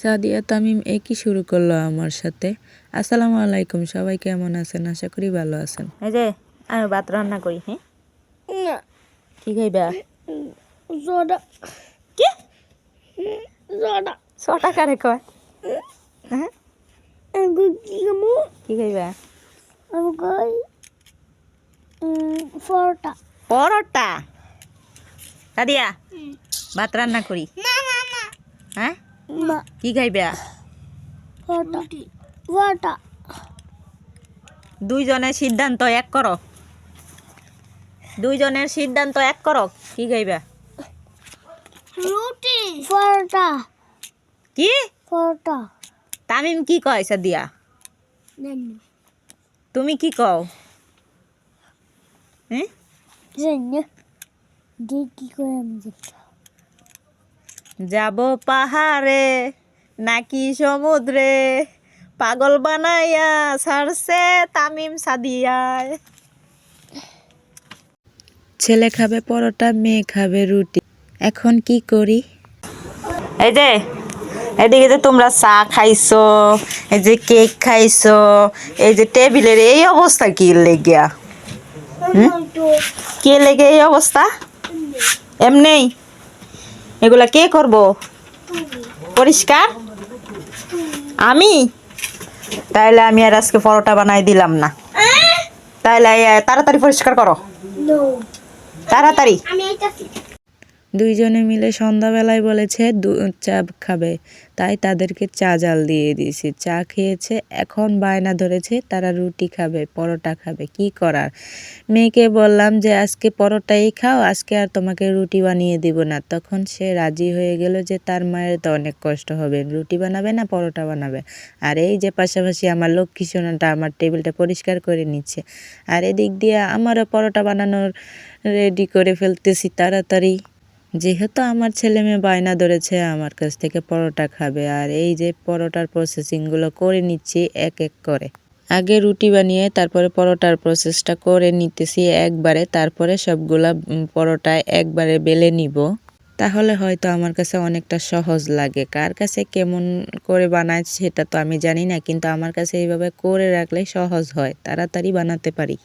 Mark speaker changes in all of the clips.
Speaker 1: সাদিয়া তামিম একই শুরু করল আমার সাথে। আসসালামু আলাইকুম সবাই কেমন আছেন? আশা করি ভালো আছেন। এই যে আমি ভাত রান্না করি হ্যাঁ?
Speaker 2: না।
Speaker 1: কি খাইবা?
Speaker 2: জোড়া।
Speaker 1: কি?
Speaker 2: জোড়া।
Speaker 1: ছটা কারে কয়? হ্যাঁ?
Speaker 2: কি খাব
Speaker 1: কি খাইবা?
Speaker 2: আমি খাই ফরটা
Speaker 1: পরোটা? সাদিয়া ভাত রান্না করি।
Speaker 2: না না না।
Speaker 1: হ্যাঁ? কি খাইবা দুইজনের সিদ্ধান্ত এক করো। দুইজনের সিদ্ধান্ত এক করো। কি খাইবা
Speaker 2: রুটি। ফরটা
Speaker 1: কি?
Speaker 2: ফরটা
Speaker 1: তামিম কি কয় সাদিয়া তুমি কি কও? হ্যাঁ
Speaker 2: জানি। দেখি করে আমি
Speaker 1: যাব পাহাড়ে নাকি সমুদ্রে? পাগল বানাইয়া সারছে তামিম সাদিয়ায়। ছেলে খাবে পরোটা মেয়ে খাবে রুটি। এখন কি করি? এই যে এদিকে যে তোমরা চা খাইছো এই যে কেক খাইছো এই যে টেবিলের এই অবস্থা কি লেগিয়া? কে লেগে এই অবস্থা? এমনি? এগুলা কে করব? পরিষ্কার? আমি? তাইলে আমি আর আজকে পরোটা বানাই দিলাম না। তাইলে তাড়াতাড়ি পরিষ্কার করো। তাড়াতাড়ি। দুইজনে মিলে সন্ধ্যাবেলায় বলেছে, দু চা খাবে। তাই তাদেরকে চা জাল দিয়ে দিয়েছি। চা খেয়েছে, এখন বায়না ধরেছে, তারা রুটি খাবে, পরোটা খাবে, কি করার? মেয়েকে বললাম যে, আজকে পরোটাই খাও, আজকে আর তোমাকে রুটি বানিয়ে দিব না। তখন সে রাজি হয়ে গেল যে, তার মায়ের তো অনেক কষ্ট হবে, রুটি বানাবে না, পরোটা বানাবে? আর এই যে পাশাপাশি আমার লক্ষ্মী সোনাটা আমার টেবিলটা পরিষ্কার করে নিচ্ছে। আর এদিক দিয়ে আমারও পরোটা বানানোর রেডি করে ফেলতেছি তাড়াতাড়ি। যেহেতু আমার ছেলে মেয়ে বায়না ধরেছে আমার কাছ থেকে পরোটা খাবে। আর এই যে পরোটার প্রসেসিংগুলো করে নিচ্ছি এক এক করে। আগে রুটি বানিয়ে তারপরে পরোটার প্রসেসটা করে নিতেছি একবারে তারপরে সবগুলা উম, পরোটায় একবারে বেলে নিব। তাহলে হয়তো আমার কাছে অনেকটা সহজ লাগে। কার কাছে কেমন করে বানায় সেটা তো আমি জানি না কিন্তু আমার কাছে এইভাবে করে রাখলে সহজ হয় তাড়াতাড়ি বানাতে পারি।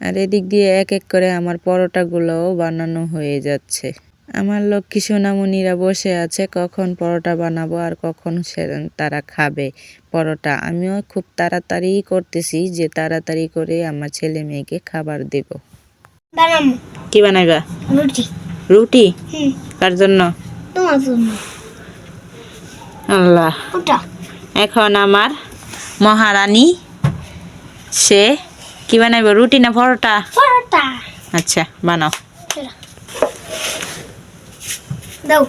Speaker 1: আর এদিক দিয়ে এক এক করে আমার পরোটাগুলোও বানানো হয়ে যাচ্ছে। আমার লক্ষ্মী সোনামণিরা বসে আছে কখন পরোটা বানাবো আর কখন সে তারা খাবে পরোটা। আমিও খুব তাড়াতাড়ি করতেছি যে তাড়াতাড়ি করে আমার ছেলে মেয়েকে খাবার দেব। কি বানাইবা?
Speaker 2: রুটি।
Speaker 1: রুটি? কার জন্য? আল্লাহ। এখন আমার মহারানী সে কি বানাইব? রুটি না পরোটা?
Speaker 2: পরোটা।
Speaker 1: আচ্ছা বানাও।
Speaker 2: দাও।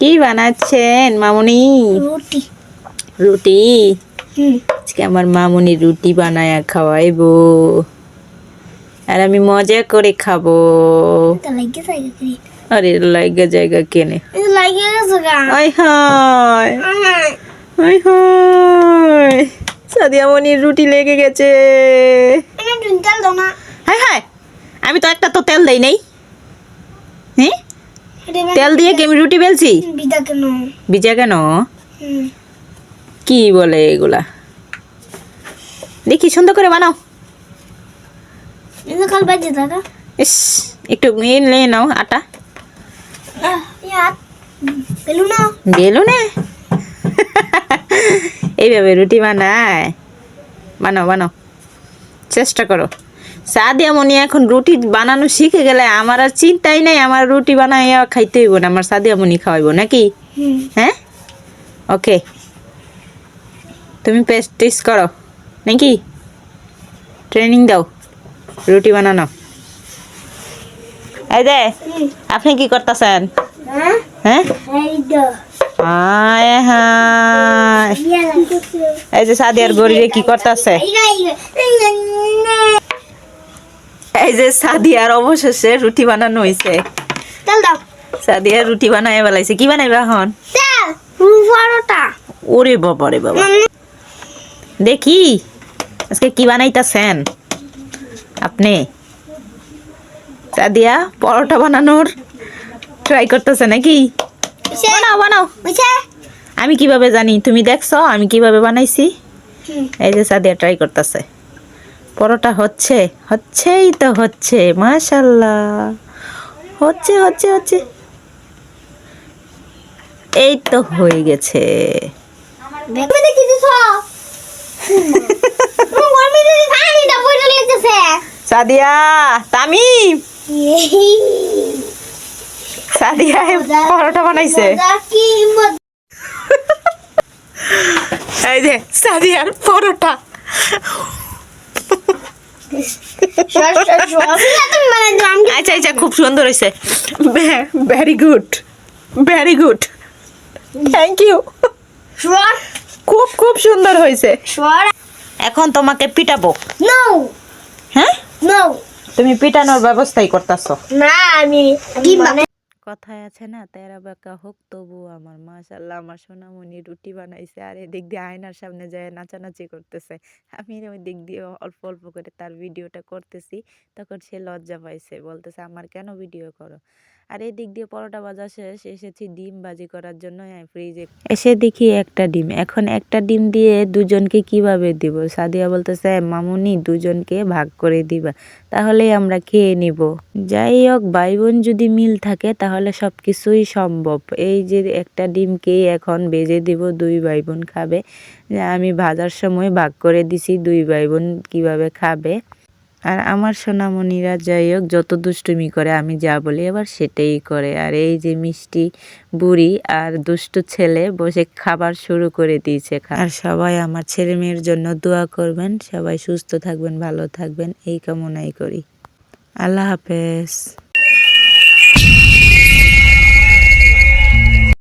Speaker 1: কি বানাচ্ছেন মামুনি?
Speaker 2: রুটি।
Speaker 1: আজকে আমার মামুনি রুটি বানায়া খাওয়াইবো। আর আমি মজা করে খাব। আরে লাগা জায়গা কেনে? আয় হায়। আয় হায় সাদিয়া মনির রুটি লেগে গেছে।
Speaker 2: দাও না।
Speaker 1: হায় হায় আমি তো একটা তো তেল দেই নাই। হ্যাঁ তেল দিয়ে কি আমি রুটি বেলছি?
Speaker 2: কেন?
Speaker 1: ভিজা কেন? কি বলে এগুলা? দেখি সুন্দর করে বানাও।
Speaker 2: কাল বাজে দাদা।
Speaker 1: ইস একটু নিয়ে নিয়ে নাও আটা।
Speaker 2: ইয়ার পেলু না
Speaker 1: বেলুনে? এইভাবে রুটি বানায়। বানাও বানাও। চেষ্টা করো। সাদিয়া মনি এখন রুটি বানানো শিখে গেলে আমার আর চিন্তাই নাই আমার রুটি বানাইয়া খাইতে হইব না আমার সাদিয়া মনি খাওয়াইব নাকি? হ্যাঁ? ওকে। তুমি প্র্যাকটিস করো। নাকি? ট্রেনিং দাও। রুটি বানানো। এই দে আপনি কি করতেছেন?
Speaker 2: হ্যাঁ?
Speaker 1: হ্যাঁ হায়। এই যে সাদিয়ার গরিরে কি করতেছে? এই যে সাদিয়ার অবশেষে রুটি বানানো হয়েছে সাদিয়া রুটি বানাই বেলাইছে কি বানাইবা এখন? ওরে বাবা রে বাবা। দেখি আজকে কি বানাইতাছেন? আপনি? সাদিয়া পরোটা বানানোর ট্রাই করতেছে নাকি? বানাও বানাও। আমি কীভাবে জানি? তুমি দেখছ আমি কীভাবে বানাইছি? এই যে সাদিয়া ট্রাই করতেছে। পরোটা হচ্ছে হচ্ছেই তো হচ্ছে মাশাল্লাহ। হচ্ছে হচ্ছে হচ্ছে। এই তো হয়ে গেছে। সাদিয়া তামিম। সাদিয়া পরোটা বানাইছে। এই যে সাদিয়ার পরোটা আচ্ছা আচ্ছা খুব সুন্দর হয়েছে very good very good thank you খুব খুব সুন্দর হয়েছে এখন তোমাকে পিটাবো। হ্যাঁ তুমি পিটানোর ব্যবস্থাই করতেছো।
Speaker 2: না আমি মানে
Speaker 1: কথায় আছে না, তেরা বাঁকা হোক তবু আমার, মাশাল্লাহ আমার সোনামণি রুটি বানাইছে আর এদিক দিয়ে আয়নার সামনে যায় নাচানাচি করতেছে। আমি ওই দিক দিয়ে অল্প অল্প করে তার ভিডিওটা করতেছি, তখন সে লজ্জা পাইছে, বলতেছে, আমার কেন ভিডিও করো? আর এই দিক দিয়ে পরোটা ভাজা শেষ, এসেছি ডিম ভাজি করার জন্য ফ্রিজে এসে দেখি একটা ডিম। এখন একটা ডিম দিয়ে দুজনকে কীভাবে দিব? সাদিয়া বলতেছে, মামুনি, দুজনকে ভাগ করে দিবা। তাহলেই আমরা খেয়ে নিব। যাই হোক ভাই বোন যদি মিল থাকে, তাহলে সব কিছুই সম্ভব। এই যে একটা ডিমকেই এখন বেজে দিব, দুই ভাই বোন খাবে। আমি ভাজার সময় ভাগ করে দিছি, দুই ভাই বোন কীভাবে খাবে? আর আমার সোনামণিরা যাই হোক, যত দুষ্টুমি করে, আমি যা বলি আবার সেটাই করে। আর এই যে মিষ্টি বুড়ি আর দুষ্টু ছেলে বসে খাবার শুরু করে দিয়েছে আর সবাই আমার ছেলে মেয়ের জন্য দোয়া করবেন, সবাই সুস্থ থাকবেন, ভালো থাকবেন, এই কামনাই করি। আল্লাহ হাফেজ।